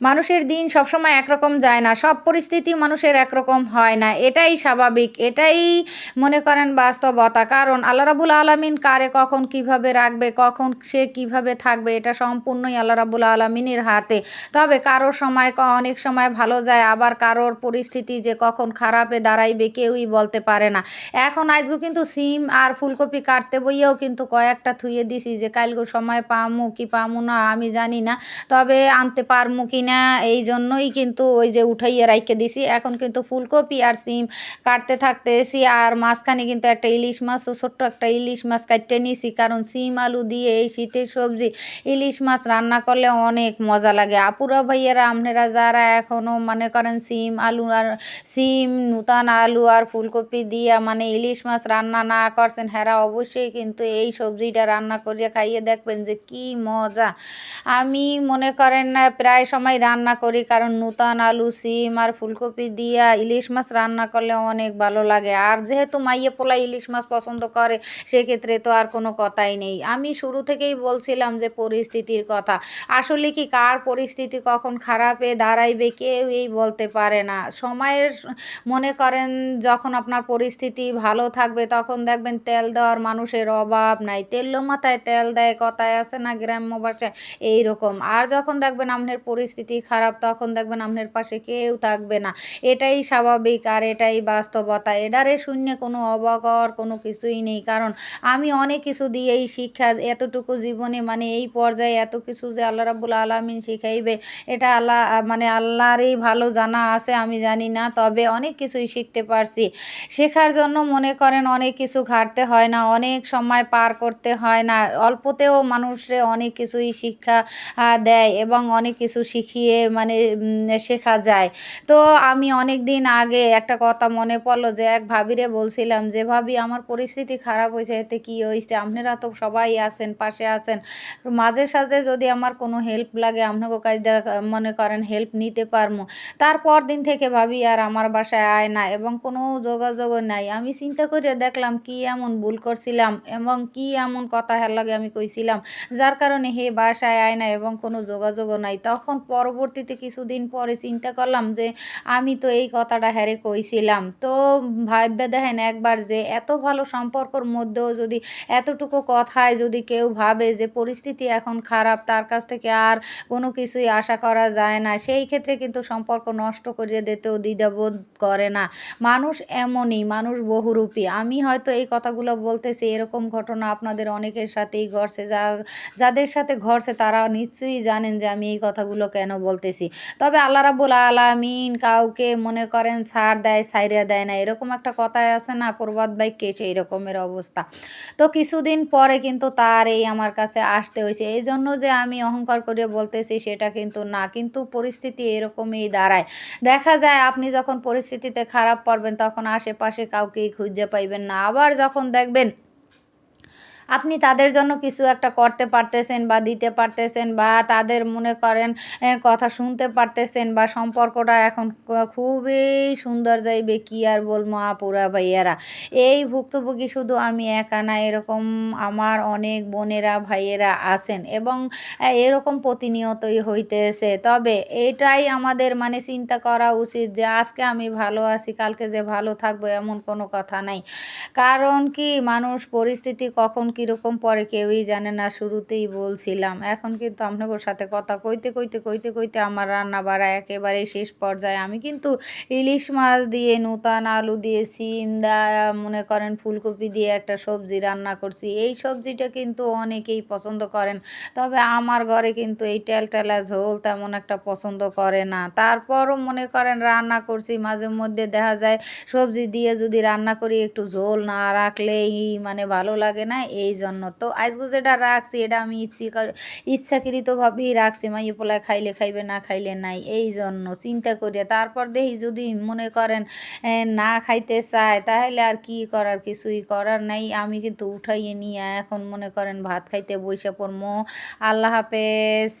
মানুষের দিন সবসময় একরকম যায় না, সব পরিস্থিতি মানুষের একরকম হয় না, এটাই স্বাভাবিক, এটাই মনে করেন বাস্তবতা। কারণ আল্লাহ রাবুল আলমিন কারে কখন কীভাবে রাখবে, কখন সে কীভাবে থাকবে, এটা সম্পূর্ণই আল্লাহ রাবুল আলমিনের হাতে। তবে কারোর সময় অনেক সময় ভালো যায়, আবার কারোর পরিস্থিতি যে কখন খারাপে দাঁড়াইবে কেউই বলতে পারে না। এখন আজগু কিন্তু সিম আর ফুলকপি কাটতে বইয়েও কিন্তু কয়েকটা থুয়ে দিছি যে, কালগো সময় পামু কি পামু না আমি জানি না, তবে আনতে পারমু কি না এই জন্যই কিন্তু ওই যে উঠাইয়ে রাইখে দিছি। এখন কিন্তু ফুলকপি আর সিম কাটতে থাকতেছি আর মাঝখানে কিন্তু একটা ইলিশ মাছ, ও ছোট্ট একটা ইলিশ মাছ কাটতে নিছি। কারণ সিম আলু দিয়ে এই শীতের সবজি, ইলিশ মাছ রান্না করলে অনেক মজা লাগে। আপুরা ভাইয়েরা, আপনারা যারা এখনও মনে করেন সিম আলু আর সিম, নূতন আলু আর ফুলকপি দিয়া মানে ইলিশ মাছ রান্না না করছেন, হেরা অবশ্যই কিন্তু এই সবজিটা রান্না করিয়া খাইয়ে দেখবেন যে কি মজা। আমি মনে করেন না, প্রায় সময় রান্না করি, কারণ নূতন আলু, সিম আর ফুলকপি দিয়া ইলিশ মাছ রান্না করলে অনেক ভালো লাগে। আর যেহেতু মাইয়ে পোলা ইলিশ মাছ পছন্দ করে, সেক্ষেত্রে তো আর কোনো কথাই নেই। আমি শুরু থেকেই বলছিলাম যে পরিস্থিতির কথা। আসলে কি কার পরিস্থিতি কখন খারাপে দাঁড়াইবে কেউ এই বলতে পারে না। সময়ের মনে করেন যখন আপনার পরিস্থিতি ভালো থাকবে, তখন দেখবেন তেল দেওয়ার মানুষের অভাব নাই। তেল মাথায় তেল দেয়, কথায় আছে না, গ্রাম্য ভাষায়, এইরকম। আর যখন দেখবেন আপনার পরিস্থিতি খারাপ, তখন দেখবেন আপনার পাশে কেউ থাকবে না। এটাই স্বাভাবিক আর এটাই বাস্তবতা। এডারে শূন্য কোনো অবাকর কোনো কিছুই নেই। কারণ আমি অনেক কিছু দিয়েই শিক্ষা, এতটুকু জীবনে মানে এই পর্যায়ে এত কিছু যে আল্লাহ রাবুল আলমিন শিখাইবে, এটা আল্লাহ মানে আল্লাহরই ভালো জানা আছে আমি জানি না, তবে অনেক কিছুই শিখতে পারছি। শেখার জন্য মনে করেন অনেক কিছু ঘাটতে হয় না, অনেক সময় পার করতে হয় না। অল্পতেও মানুষরে অনেক কিছুই শিক্ষা দেয় এবং অনেক কিছু শিখিয়ে মানে শেখা যায়। তো আমি অনেক দিন আগে একটা কথা মনে পড়ল যে, এক ভাবিরে বলছিলাম যে, ভাবি, আমার পরিস্থিতি খারাপ হয়েছে, এতে কি হয়েছে আপনারা তো সবাই আছেন, পাশে আছেন। মাঝে সাঝে যদি আমার কোনো হেল্প লাগে, আপনাকে কাজ মনে করেন হেল্প নিতে পারব তারপর দিন থেকে ভাবি, আর আমার বাসায় আয় না এবং কোনো যোগাযোগও নাই। আমি চিন্তা করে দেখলাম, কি এমন ভুল করছিলাম এবং কি এমন কথা হের লাগে আমি কইছিলাম। যার কারণে হে বাসায় আয় না এবং কোনো যোগাযোগও নাই। তখন পরবর্তীতে কিছুদিন পরে চিন্তা করলাম যে আমি তো এই কথাটা হ্যারে কইছিলাম। তো ভাববে দেখেন একবার যে এত ভালো সম্পর্কর মধ্যেও যদি এতটুকু কথায় যদি কেউ ভাবে যে পরিস্থিতি এখন খারাপ, তার কাছ থেকে আর কোনো কিছুই আশা করা যায় না, সেই ক্ষেত্রে কিন্তু সম্পর্ক নষ্ট করিয়ে দিতেও দ্বিধাবোধ করে না। মানুষ এমনই, মানুষ বহুরূপী। আমি হয়তো এই কথাগুলো বলতেছি, এরকম ঘটনা আপনাদের অনেকের সাথেই ঘটছে। যা, যাদের সাথে ঘটছে তারা নিশ্চয়ই জানেন যে আমি এই কথাগুলো কেন বলতেছি? তবে আল্লাহ রাবুল আলামিন কাউকে মনে করেন ছাড় দেয় সাইরা দেয় না। এরকম একটা কথায় আছে না প্রবাদ বাইকে সেই এরকমের অবস্থা? তো কিছুদিন পরে কিন্তু তার এই আমার কাছে আসতে হয়েছে। এই জন্য যে আমি অহংকার করে বলতেছি সেটা কিন্তু না, কিন্তু পরিস্থিতি এরকমই দাঁড়ায়। দেখা যায় আপনি যখন পরিস্থিতিতে খারাপ পড়বেন, তখন আশেপাশে কাউকেই খুঁজে পাইবেন না। আবার যখন দেখবেন আপনি তাদের জন্য কিছু একটা করতে পারতেছেন বা দিতে পারতেছেন বা তাদের মনে করেন কথা শুনতে পারতেছেন বা সম্পর্কটা এখন খুবই সুন্দর যাইবে কি আর বলব আপুরা ভাইয়ারা। এই ভুক্তভোগী শুধু আমি একা না, এরকম আমার অনেক বোনেরা ভাইয়েরা আছেন এবং এরকম প্রতিনিয়তই হইতেছে। তবে এটাই আমাদের মানে চিন্তা করা উচিত যে আজকে আমি ভালো আছি, কালকে যে ভালো থাকব এমন কোনো কথা নাই। কারণ কি? মানুষ পরিস্থিতি কখন কীরকম পরে কেউই জানে না, শুরুতেই বলছিলাম। এখন কিন্তু আপনাদের সাথে কথা কইতে কইতে কইতে কইতে আমার রান্না বাড়া একেবারে শেষ পর্যায়ে। আমি কিন্তু ইলিশ মাছ দিয়ে, নূতন আলু দিয়ে, সিম দা মনে করেন ফুলকপি দিয়ে একটা সবজি রান্না করছি। এই সবজিটা কিন্তু অনেকেই পছন্দ করেন, তবে আমার ঘরে কিন্তু এই টেলটেলা ঝোল তেমন একটা পছন্দ করে না। তারপরও মনে করেন রান্না করছি, মাঝে মধ্যে দেখা যায় সবজি দিয়ে যদি রান্না করি, একটু ঝোল না রাখলেই মানে ভালো লাগে না। এই জন্য। তো আজকে যেটা রাখছি, এটা আমি ইচ্ছি ইচ্ছাকৃতভাবেই রাখছি। মাইয়ে পোলায় খাইলে খাইবে, না খাইলে নাই, এই জন্য চিন্তা করিয়া। তারপর দেখি যদি মনে করেন না খাইতে চায়, তাহলে আর কি করার? কিছুই করার নাই। আমি কিন্তু উঠাইয়ে নিয়ে এখন মনে করেন ভাত খাইতে বৈশাখ পড়মো। আল্লাহ হাফেজ।